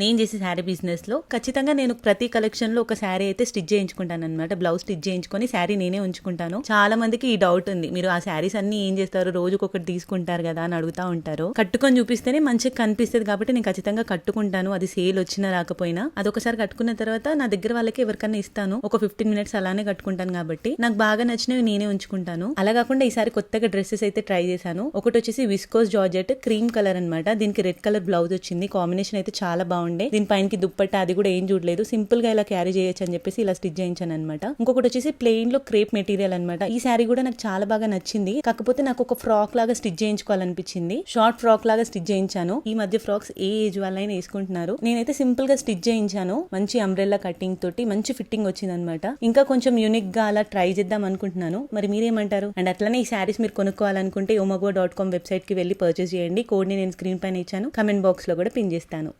నేను చేసే శారీ బిజినెస్లో ఖచ్చితంగా నేను ప్రతి కలెక్షన్లో ఒక శారీ అయితే స్టిచ్ చేయించుకుంటాను అనమాట బ్లౌజ్ స్టిచ్ చేయించుకొని శారీ నేనే ఉంచుకుంటాను. చాలా మందికి ఈ డౌట్ ఉంది. మీరు ఆ శారీస్ అన్ని ఏం చేస్తారు? రోజుకొకటి తీసుకుంటారు కదా అని అడుగుతా ఉంటారు. కట్టుకొని చూపిస్తేనే మంచిగా కనిపిస్తుంది కాబట్టి నేను ఖచ్చితంగా కట్టుకుంటాను. అది సేల్ వచ్చినా రాకపోయినా అది ఒకసారి కట్టుకున్న తర్వాత నా దగ్గర వాళ్ళకి ఎవరికన్నా ఇస్తాను. ఒక ఫిఫ్టీన్ మినిట్స్ అలానే కట్టుకుంటాను కాబట్టి నాకు బాగా నచ్చినవి నేనే ఉంచుకుంటాను. అలా కాకుండా ఈసారి కొత్తగా డ్రెస్సెస్ అయితే ట్రై చేశాను. ఒకటి వచ్చేసి విస్కోస్ జార్జెట్ క్రీమ్ కలర్ అన్నమాట. దీనికి రెడ్ కలర్ బ్లౌజ్ వచ్చింది. కాంబినేషన్ అయితే చాలా బాగుంది. బాగుండే. దీనిపైనకి దుప్పట్ట అది కూడా ఏం చూడలేదు. సింపుల్గా ఇలా క్యారీ చేయొచ్చు అని చెప్పేసి ఇలా స్టిచ్ చేయించాను అనమాట ఇంకొకటి వచ్చేసి ప్లెయిన్లో క్రేప్ మెటీరియల్ అనమాట ఈ శారీ కూడా నాకు చాలా బాగా నచ్చింది. కాకపోతే నాకు ఒక ఫ్రాక్ లాగా స్టిచ్ చేయించుకోవాలనిపించింది. షార్ట్ ఫ్రాక్ లాగా స్టిచ్ చేయించాను. ఈ మధ్య ఫ్రాక్స్ ఏ ఏజ్ వాళ్ళైనా వేసుకుంటున్నారు. నేనైతే సింపుల్గా స్టిచ్ చేయించాను. మంచి అంబ్రెల్లా కటింగ్ తోటి మంచి ఫిట్టింగ్ వచ్చింది అనమాట ఇంకా కొంచెం యూనిక్గా అలా ట్రై చేద్దాం అనుకుంటున్నాను. మరి మీరేమంటారు? అండ్ అట్లనే ఈ శారీస్ మీరు కొనుక్కోవాలనుకుంటే ఒమగో డాట్ కామ్ వెబ్సైట్కి వెళ్ళి పర్చేస్ చేయండి. కోడ్ని నేను స్క్రీన్ పైన ఇచ్చాను. కమెంట్ బాక్స్లో కూడా పిన్ చేస్తాను.